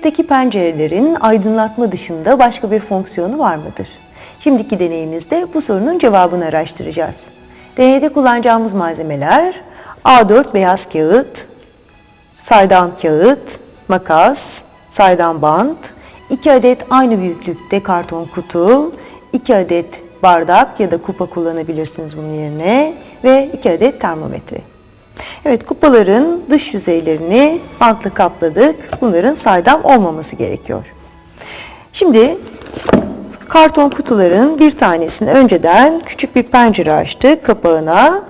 Evimizdeki pencerelerin aydınlatma dışında başka bir fonksiyonu var mıdır? Şimdiki deneyimizde bu sorunun cevabını araştıracağız. Deneyde kullanacağımız malzemeler A4 beyaz kağıt, saydam kağıt, makas, saydam bant, 2 adet aynı büyüklükte karton kutu, 2 adet bardak ya da kupa kullanabilirsiniz bunun yerine ve 2 adet termometre. Evet kupaların dış yüzeylerini bantla kapladık. Bunların saydam olmaması gerekiyor. Şimdi karton kutuların bir tanesini önceden küçük bir pencere açtık kapağına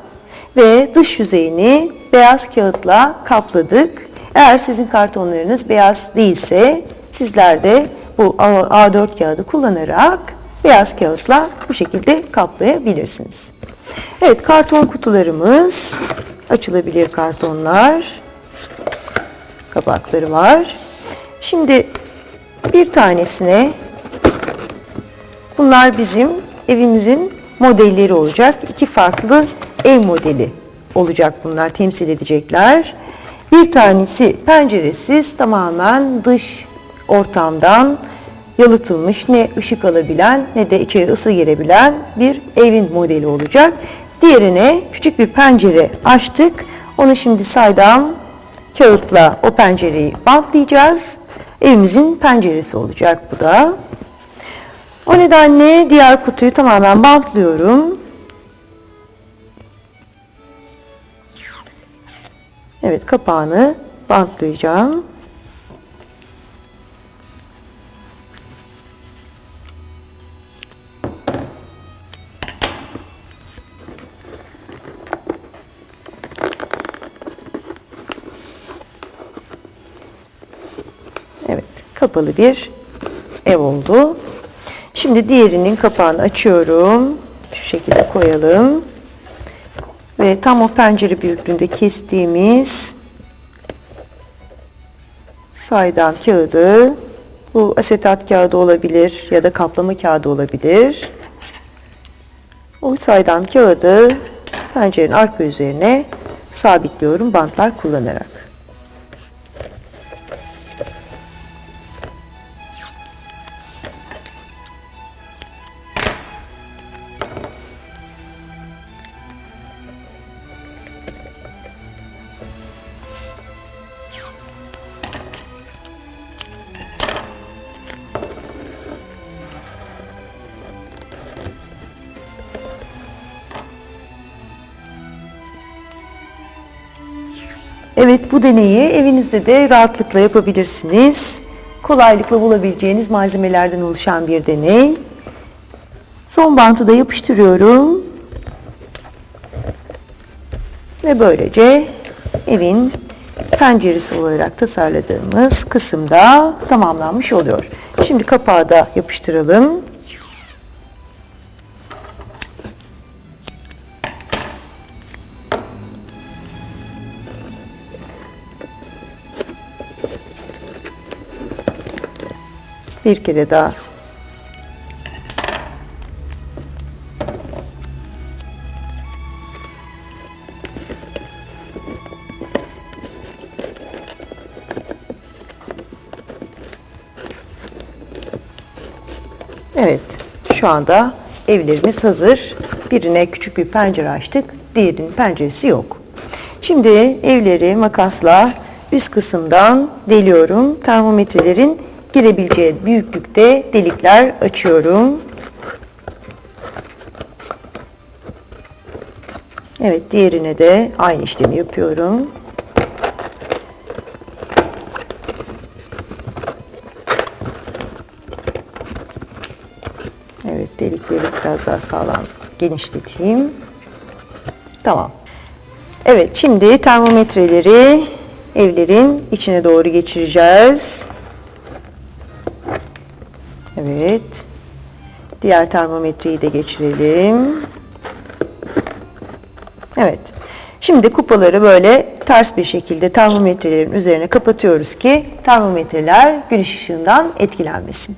ve dış yüzeyini beyaz kağıtla kapladık. Eğer sizin kartonlarınız beyaz değilse sizler de bu A4 kağıdı kullanarak beyaz kağıtla bu şekilde kaplayabilirsiniz. Evet karton kutularımız açılabilir kartonlar kapakları var. Şimdi bir tanesine bunlar bizim evimizin modelleri olacak. İki farklı ev modeli olacak bunlar temsil edecekler. Bir tanesi penceresiz tamamen dış ortamdan yalıtılmış ne ışık alabilen ne de içeri ısı girebilen bir evin modeli olacak. Diğerine küçük bir pencere açtık. Onu şimdi saydam kağıtla o pencereyi bantlayacağız. Evimizin penceresi olacak bu da. O nedenle diğer kutuyu tamamen bantlıyorum. Evet kapağını bantlayacağım. Kapalı bir ev oldu. Şimdi diğerinin kapağını açıyorum. Şu şekilde koyalım. Ve tam o pencere büyüklüğünde kestiğimiz saydam kağıdı, bu asetat kağıdı olabilir ya da kaplama kağıdı olabilir. O saydam kağıdı pencerenin arka üzerine sabitliyorum bantlar kullanarak. Evet bu deneyi evinizde de rahatlıkla yapabilirsiniz. Kolaylıkla bulabileceğiniz malzemelerden oluşan bir deney. Son bantı da yapıştırıyorum. Ve böylece evin penceresi olarak tasarladığımız kısımda tamamlanmış oluyor. Şimdi kapağı da yapıştıralım. Bir kere daha Evet, şu anda evlerimiz hazır. Birine küçük bir pencere açtık, diğerinin penceresi yok. Şimdi evleri makasla üst kısımdan deliyorum. Termometrelerin girebileceği büyüklükte delikler açıyorum. Evet, diğerine de aynı işlemi yapıyorum. Evet, delikleri biraz daha sağlam genişleteyim. Tamam. Evet, şimdi termometreleri evlerin içine doğru geçireceğiz. Evet. Diğer termometreyi de geçirelim. Evet. Şimdi kupaları böyle ters bir şekilde termometrelerin üzerine kapatıyoruz ki termometreler güneş ışığından etkilenmesin.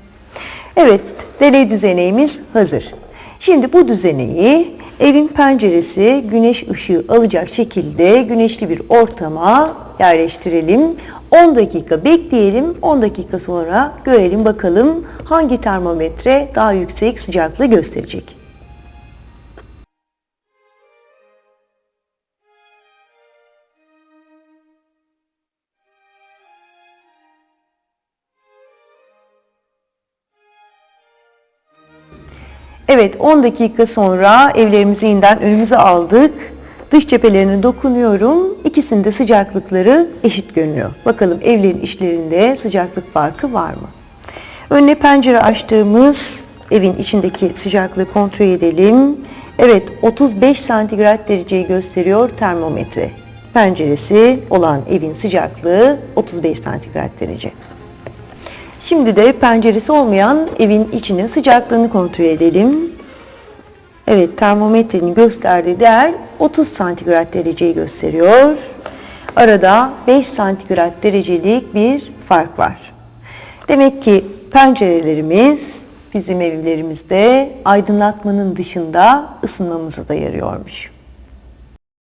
Evet, deney düzeneyimiz hazır. Şimdi bu düzeneyi evin penceresi güneş ışığı alacak şekilde güneşli bir ortama yerleştirelim. 10 dakika bekleyelim. 10 dakika sonra görelim bakalım hangi termometre daha yüksek sıcaklığı gösterecek. Evet 10 dakika sonra evlerimizi yeniden önümüze aldık. Dış cephelerine dokunuyorum. İkisinde sıcaklıkları eşit görünüyor. Bakalım evlerin içlerinde sıcaklık farkı var mı? Önüne pencere açtığımız evin içindeki sıcaklığı kontrol edelim. Evet 35 santigrat dereceyi gösteriyor termometre. Penceresi olan evin sıcaklığı 35 santigrat derece. Şimdi de penceresi olmayan evin içinin sıcaklığını kontrol edelim. Evet termometrenin gösterdiği değer 30 santigrat dereceyi gösteriyor. Arada 5 santigrat derecelik bir fark var. Demek ki pencerelerimiz bizim evlerimizde aydınlatmanın dışında ısınmamıza da yarıyormuş.